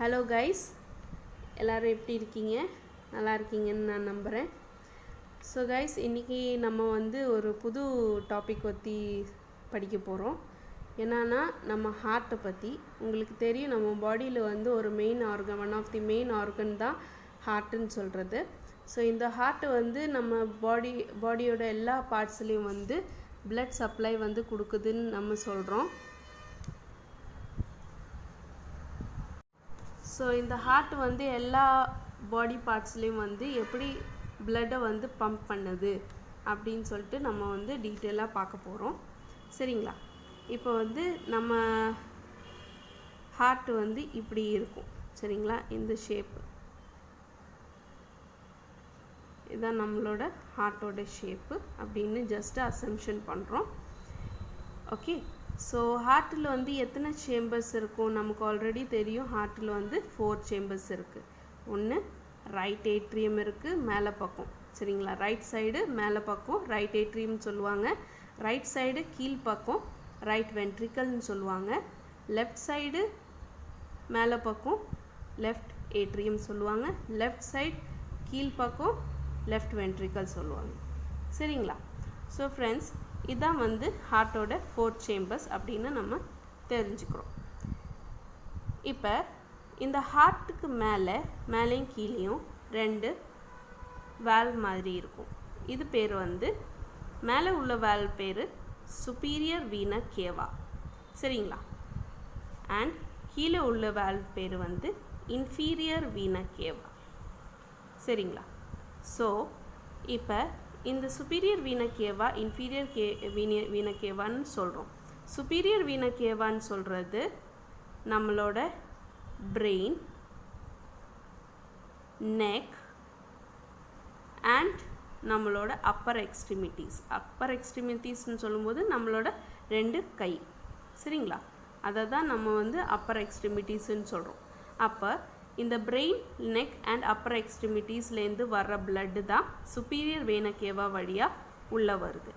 Hello guys எல்லோரும் எப்படி இருக்கீங்க? நல்லா இருக்கீங்கன்னு நான் நம்புகிறேன் ஸோ கைஸ் இன்றைக்கி நம்ம வந்து ஒரு புது டாபிக் பற்றி படிக்க போகிறோம் என்னன்னா நம்ம ஹார்ட்டை பற்றி உங்களுக்கு தெரியும் நம்ம பாடியில் வந்து ஒரு main organ one of the main organ தான் ஹார்ட்டுன்னு சொல்கிறது ஸோ இந்த ஹார்ட் வந்து நம்ம பாடி பாடியோட எல்லா பார்ட்ஸ்லேயும் வந்து ப்ளட் சப்ளை வந்து கொடுக்குதுன்னு நம்ம சொல்கிறோம் ஸோ இந்த ஹார்ட் வந்து எல்லா பாடி பார்ட்ஸ்லேயும் வந்து எப்படி பிளட்டை வந்து பம்ப் பண்ணுது அப்படின்னு சொல்லிட்டு நம்ம வந்து டீட்டெயிலாக பார்க்க போகிறோம் சரிங்களா? இப்போ வந்து நம்ம ஹார்ட் வந்து இப்படி இருக்கும். சரிங்களா? இந்த ஷேப்பு இதுதான் நம்மளோட ஹார்ட்டோட ஷேப்பு அப்படின்னு ஜஸ்ட்டு அசம்ஷன் பண்ணுறோம் ஓகே ஸோ ஹார்ட்டில் வந்து எத்தனை சேம்பர்ஸ் இருக்கும் நமக்கு ஆல்ரெடி தெரியும். ஹார்ட்டில் வந்து ஃபோர் சேம்பர்ஸ் இருக்குது ஒன்று ரைட் ஏட்ரியம் இருக்குது மேலே பக்கம். சரிங்களா? ரைட் சைடு மேலே பக்கம் ரைட் ஏட்ரியம் சொல்லுவாங்க. ரைட் சைடு கீழ் பக்கம் ரைட் வென்ட்ரிக்கல்னு சொல்லுவாங்க. லெஃப்ட் சைடு மேலே பக்கம் லெஃப்ட் ஏட்ரியம் சொல்லுவாங்க. லெஃப்ட் சைடு கீழ் பக்கம் லெஃப்ட் வென்ட்ரிக்கல் சொல்லுவாங்க. சரிங்களா? ஸோ ஃப்ரெண்ட்ஸ் இதான் வந்து ஹார்ட்டோட ஃபோர்த் சேம்பர்ஸ் அப்படின்னு நம்ம தெரிஞ்சுக்கிறோம். இப்போ இந்த ஹார்ட்டுக்கு மேலே மேலேயும் கீழேயும் ரெண்டு வேல்வ் மாதிரி இருக்கும். இது பேர் வந்து மேலே உள்ள வேல்வ் பேர் சுப்பீரியர் வீன கேவா சரிங்களா? அண்ட் கீழே உள்ள வேல்வ் பேர் வந்து இன்ஃபீரியர் வீன கேவா சரிங்களா? ஸோ இப்போ இந்த சுப்பீரியர் வீணக்கேவா இன்ஃபீரியர் கே வீண வீணக்கேவான்னு சொல்கிறோம் சுப்பீரியர் வீணக்கேவான்னு சொல்கிறது நம்மளோட பிரெயின் நெக் அண்ட் நம்மளோட அப்பர் எக்ஸ்ட்ரிமிட்டிஸ் அப்பர் எக்ஸ்ட்ரிமிட்டிஸ்னு சொல்லும்போது நம்மளோட ரெண்டு கை. சரிங்களா? அதை தான் நம்ம வந்து அப்பர் எக்ஸ்ட்ரிமிட்டிஸ்ன்னு சொல்கிறோம் அப்போ இந்த பிரெயின் நெக் அண்ட் அப்பர் எக்ஸ்ட்ரிமிட்டிஸ்லேருந்து வர்ற பிளட்டு தான் சுப்பீரியர் வீணக்கேவா வழியாக உள்ளே வருது.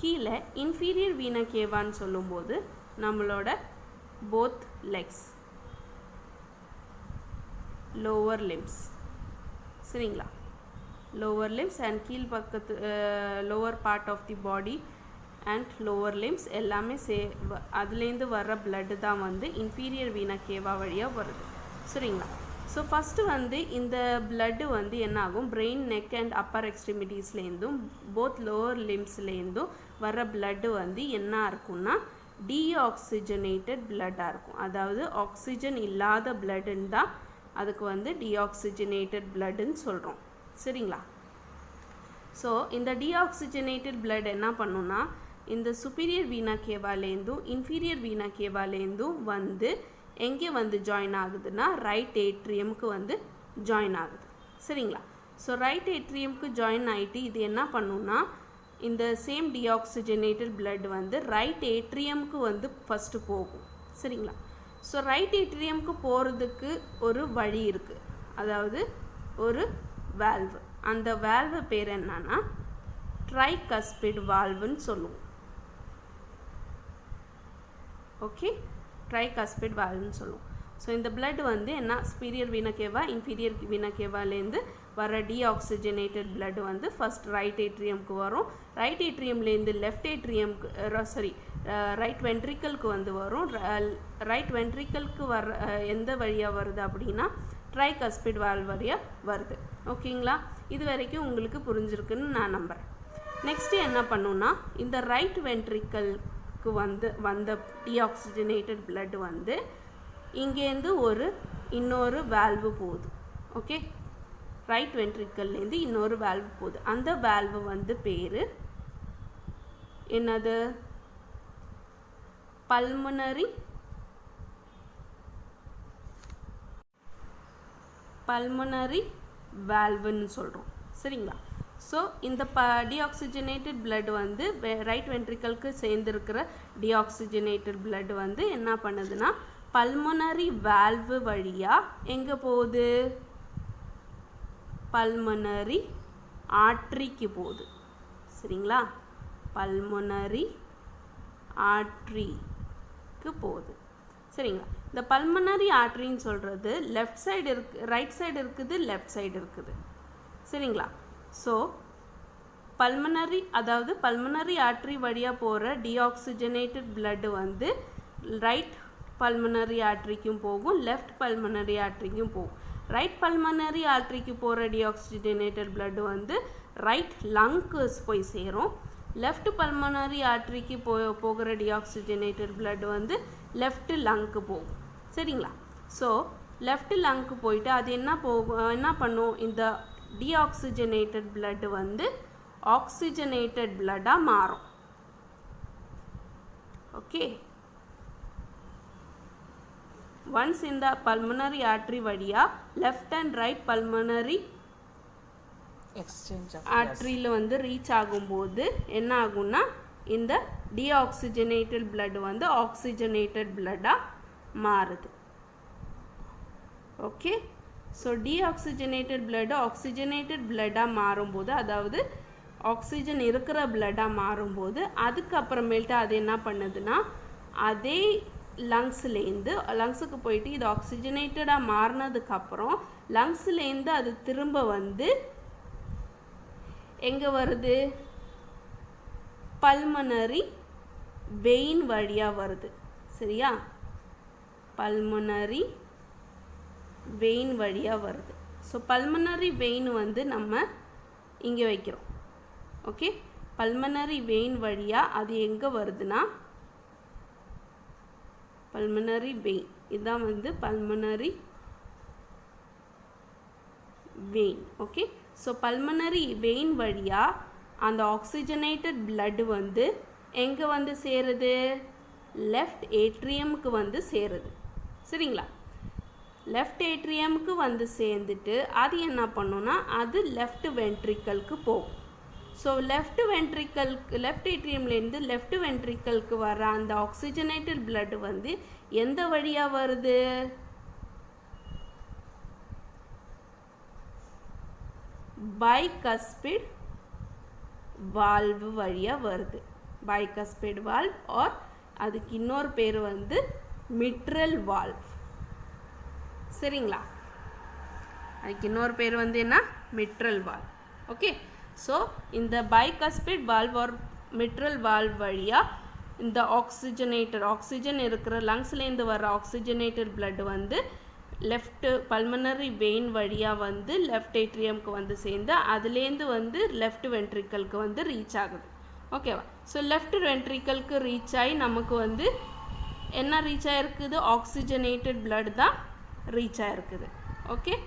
கீழே இன்ஃபீரியர் வீணக்கேவான்னு சொல்லும்போது நம்மளோட போத் லெக்ஸ் லோவர் லிம்ஸ் சரிங்களா? லோவர் லிம்ஸ் அண்ட் கீழ் பக்கத்து lower part of the body and lower limbs எல்லாமே சே அதுலேருந்து வர்ற பிளட்டு தான் வந்து இன்ஃபீரியர் வீணக்கேவா வழியாக வருது. சரிங்களா? ஸோ ஃபஸ்ட்டு வந்து இந்த பிளட்டு வந்து என்ன ஆகும் பிரெயின் நெக் அண்ட் அப்பர் எக்ஸ்ட்ரிமிட்டிஸ்லேருந்தும் போத் லோவர் லிம்ஸ்லேருந்தும் வர பிளட்டு வந்து என்ன இருக்கும்னா டீஆக்சிஜனேட்டட் பிளட்டாக இருக்கும். அதாவது ஆக்சிஜன் இல்லாத பிளட்டுன்னு தான் அதுக்கு வந்து டீஆக்சிஜனேட்டட் பிளட்டுன்னு சொல்கிறோம் சரிங்களா? ஸோ இந்த டீஆக்சிஜனேட்டட் பிளட் என்ன பண்ணுன்னா இந்த சுப்பீரியர் வீணா கேவாலேருந்தும் இன்ஃபீரியர் வீணா கேவாலேருந்தும் வந்து எங்கே வந்து ஜாயின் ஆகுதுன்னா ரைட் ஏட்ரியமுக்கு வந்து ஜாயின் ஆகுது. சரிங்களா? ஸோ ரைட் ஏட்ரியமுக்கு ஜாயின் ஆகிட்டு இது என்ன பண்ணுன்னா இந்த சேம் டிஆக்சிஜனேட்டட் பிளட் வந்து ரைட் ஏட்ரியமுக்கு வந்து ஃபஸ்ட்டு போகும். சரிங்களா? ஸோ ரைட் ஏட்ரியமுக்கு போகிறதுக்கு ஒரு வழி இருக்குது அதாவது ஒரு வேல்வு அந்த வேல்வு பேர் என்னன்னா ட்ரைகஸ்பிட் வால்வுன்னு சொல்லுவோம். ஓகே ட்ரைகாஸ்பிட் வால்வ்னு சொல்லுவோம். ஸோ இந்த பிளட் வந்து என்ன? ஸ்பீரியர் வீணக்கேவா இன்ஃபீரியர் வீணக்கேவாலேருந்து வர டீஆக்சிஜனேட்டட் பிளட் வந்து ஃபஸ்ட் ரைட் ஏட்ரியம்க்கு வரும். ரைட் ஏட்ரியம்லேருந்து லெஃப்ட் ஏட்ரியம்க்கு சாரி ரைட் வென்ட்ரிக்கலுக்கு வந்து வரும். ரைட் வென்ட்ரிக்கலுக்கு வர எந்த வழியாக வருது அப்படின்னா ட்ரைகஸ்பிட் வால் வழியாக வருது. ஓகேங்களா இது வரைக்கும் உங்களுக்கு புரிஞ்சிருக்குன்னு நான் நம்புகிறேன் நெக்ஸ்ட்டு என்ன பண்ணுன்னா இந்த ரைட் வென்ட்ரிக்கல் க்கு வந்து வந்த டீஆக்சிஜனேட்டட் பிளட் வந்து இங்கேருந்து ஒரு இன்னொரு வேல்வு போகுது. ஓகே ரைட் வென்ட்ரிக்கல்லேருந்து இன்னொரு வேல்வு போகுது. அந்த வேல்வு வந்து பேர் என்னது? பல்முனரி பல்முனரி வேல்வுன்னு சொல்கிறோம் சரிங்களா? ஸோ இந்த ப டிஆக்சிஜனேட்டட் பிளட் வந்து ரைட் வென்ட்ரிக்கலுக்கு சேர்ந்துருக்கிற டிஆக்சிஜனேட்டட் பிளட் வந்து என்ன பண்ணுதுன்னா பல்மனரி வேல்வு வழியாக எங்கே போகுது? பல்மனரி ஆட்ரிக்கு போகுது. சரிங்களா? பல்மனரி ஆட்ரிக்கு போகுது. சரிங்களா? இந்த பல்மனரி ஆட்ரின்னு சொல்கிறது லெஃப்ட் சைடு இருக்கு ரைட் சைடு இருக்குது லெஃப்ட் சைடு இருக்குது. சரிங்களா? ஸோ பல்மனரி அதாவது பல்மனரி ஆட்ரி வழியாக போகிற டீஆக்சிஜனேட்டட் பிளட்டு வந்து ரைட் பல்மனரி ஆட்ரிக்கும் போகும் லெஃப்ட் பல்மனரி ஆட்ரிக்கும் போகும். ரைட் பல்மனரி ஆட்ரிக்கு போகிற டீஆக்சிஜனேட்டட் பிளட் வந்து ரைட் லங்க்கு போய் சேரும். லெஃப்ட் பல்மனரி ஆட்ரிக்கு போ போகிற டீஆக்சிஜனேட்டட் பிளட் வந்து லெஃப்ட் லங்க்கு போகும். சரிங்களா? ஸோ லெஃப்ட் லங்க்கு போயிட்டு அது என்ன போகும் என்ன பண்ணும்? இந்த டீஆக்சிஜனேட்டட் பிளட் வந்து ஆக்சிஜனேட்டட் பிளட்டாக மாறும். ஓகே ஒன்ஸ் இந்த பல்மனரி ஆர்ட்ரி வழியாக left and right pulmonary exchange of ஆர்ட்ரியில் வந்து ரீச் ஆகும்போது என்ன ஆகும்னா இந்த டீஆக்சிஜனேட்டட் blood வந்து ஆக்சிஜனேட்டட் பிளட்டாக மாறுது. Okay so deoxygenated blood oxygenated பிளட்டாக மாறும்போது அதாவது ஆக்சிஜன் இருக்கிற பிளட்டாக மாறும்போது அதுக்கப்புறமேல்ட்டு அது என்ன பண்ணுதுன்னா அதே லங்ஸ்லேருந்து லங்ஸுக்கு போயிட்டு இது ஆக்சிஜனேட்டடாக மாறினதுக்கப்புறம் லங்ஸ்லேருந்து அது திரும்ப வந்து எங்கே வருது? பல்மனரி வெயின் வழியாக வருது. சரியா? பல்மனரி வெயின் வழியாக வருது. ஸோ பல்மனரி வெயின் வந்து நம்ம இங்கே வைக்கிறோம். ஓகே பல்மனரி வெயின் வழியாக அது எங்கே வருதுன்னா பல்மனரி வெயின் இதுதான் வந்து pulmonary vein okay so pulmonary vein வழியாக அந்த ஆக்சிஜனேட்டட் பிளட் வந்து எங்கே வந்து சேருது? லெஃப்ட் ஏட்ரியமுக்கு வந்து சேருது. சரிங்களா? லெஃப்ட் ஏட்ரியமுக்கு வந்து சேர்ந்துட்டு அது என்ன பண்ணுன்னா அது லெஃப்ட் வென்ட்ரிக்கலுக்கு போகும். ஸோ லெஃப்ட் வென்ட்ரிக்கலுக்கு லெஃப்ட் ஏட்ரியம்லேருந்து லெஃப்ட் வென்ட்ரிக்கலுக்கு வர அந்த ஆக்சிஜனேட்டட் பிளட் வந்து எந்த வழியாக வருது? பைகஸ்பிட் வால்வு வழியாக வருது. பைகஸ்பிட் வால்வ் ஆர் அதுக்கு இன்னொரு பேர் வந்து மிட்ரல் வால்வ் சரிங்களா? அதுக்கு இன்னொரு பேர் வந்து என்ன? மிட்ரல் வால்வ் ஓகே ஸோ இந்த bicuspid valve or mitral valve வழியாக இந்த ஆக்சிஜனேட்டர் ஆக்சிஜன் இருக்கிற லங்ஸ்லேருந்து வர ஆக்சிஜனேட்டட் பிளட் வந்து லெஃப்ட் பல்மனரி வெயின் வழியாக வந்து லெஃப்ட் ஏட்ரியம்க்கு வந்து சேர்ந்து அதுலேருந்து வந்து லெஃப்ட் வென்ட்ரிக்கலுக்கு வந்து ரீச் ஆகுது. ஓகேவா ஸோ லெஃப்ட் வென்ட்ரிக்கலுக்கு ரீச் ஆகி நமக்கு வந்து என்ன ரீச் ஆகிருக்குது ஆக்சிஜனேட்டட் பிளட் தான் ரீச் ஆகிருக்குது ஓகே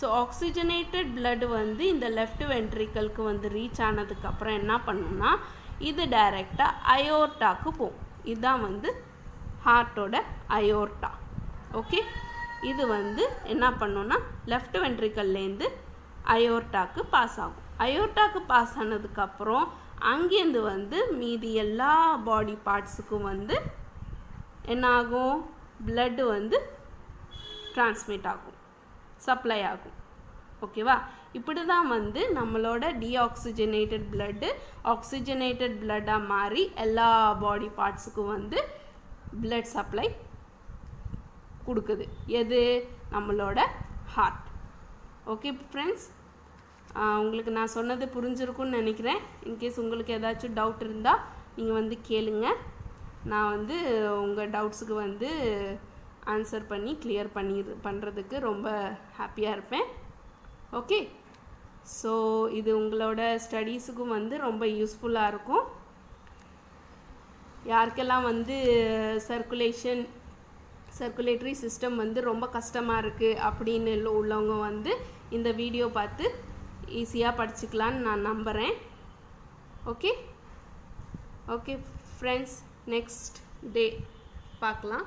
ஸோ ஆக்சிஜனேட்டட் பிளட் வந்து இந்த லெஃப்ட் வென்ட்ரிக்கலுக்கு வந்து ரீச் ஆனதுக்கப்புறம் என்ன பண்ணும்னா இது டைரெக்டாக அயோர்டாக்கு போகும். இதுதான் வந்து ஹார்ட்டோட அயோர்டா ஓகே இது வந்து என்ன பண்ணுன்னா லெஃப்ட் வென்ட்ரிக்கல்லேருந்து அயோர்டாக்கு பாஸ் ஆகும். அயோர்டாக்கு பாஸ் ஆனதுக்கப்புறம் அங்கேருந்து வந்து மீதி எல்லா பாடி பார்ட்ஸுக்கும் வந்து என்ன ஆகும்? வந்து டிரான்ஸ்மிட் ஆகும் சப்ளை ஆகும். ஓகேவா இப்படி தான் வந்து நம்மளோட டீஆக்சிஜனேட்டட் பிளட்டு ஆக்சிஜனேட்டட் பிளட்டாக மாறி எல்லா பாடி பார்ட்ஸுக்கும் வந்து பிளட் சப்ளை கொடுக்குது. எது? நம்மளோட ஹார்ட் ஓகே ஃப்ரெண்ட்ஸ் உங்களுக்கு நான் சொன்னது புரிஞ்சிருக்கும்னு நினைக்கிறேன். இன்கேஸ் உங்களுக்கு ஏதாச்சும் டவுட் இருந்தால் நீங்கள் வந்து கேளுங்க. நான் வந்து உங்கள் டவுட்ஸுக்கு வந்து ஆன்சர் பண்ணி கிளியர் பண்ணி பண்ணுறதுக்கு ரொம்ப ஹாப்பியாக இருப்பேன். ஓகே ஸோ இது உங்களோட ஸ்டடீஸுக்கும் வந்து ரொம்ப யூஸ்ஃபுல்லாக இருக்கும். யாருக்கெல்லாம் வந்து சர்க்குலேஷன் சர்க்குலேட்டரி சிஸ்டம் வந்து ரொம்ப கஷ்டமாக இருக்குது அப்படின்னு உள்ளவங்க வந்து இந்த வீடியோ பார்த்து ஈஸியாக படிச்சுக்கலான்னு நான் நம்புகிறேன் okay okay friends next day பார்க்கலாம்.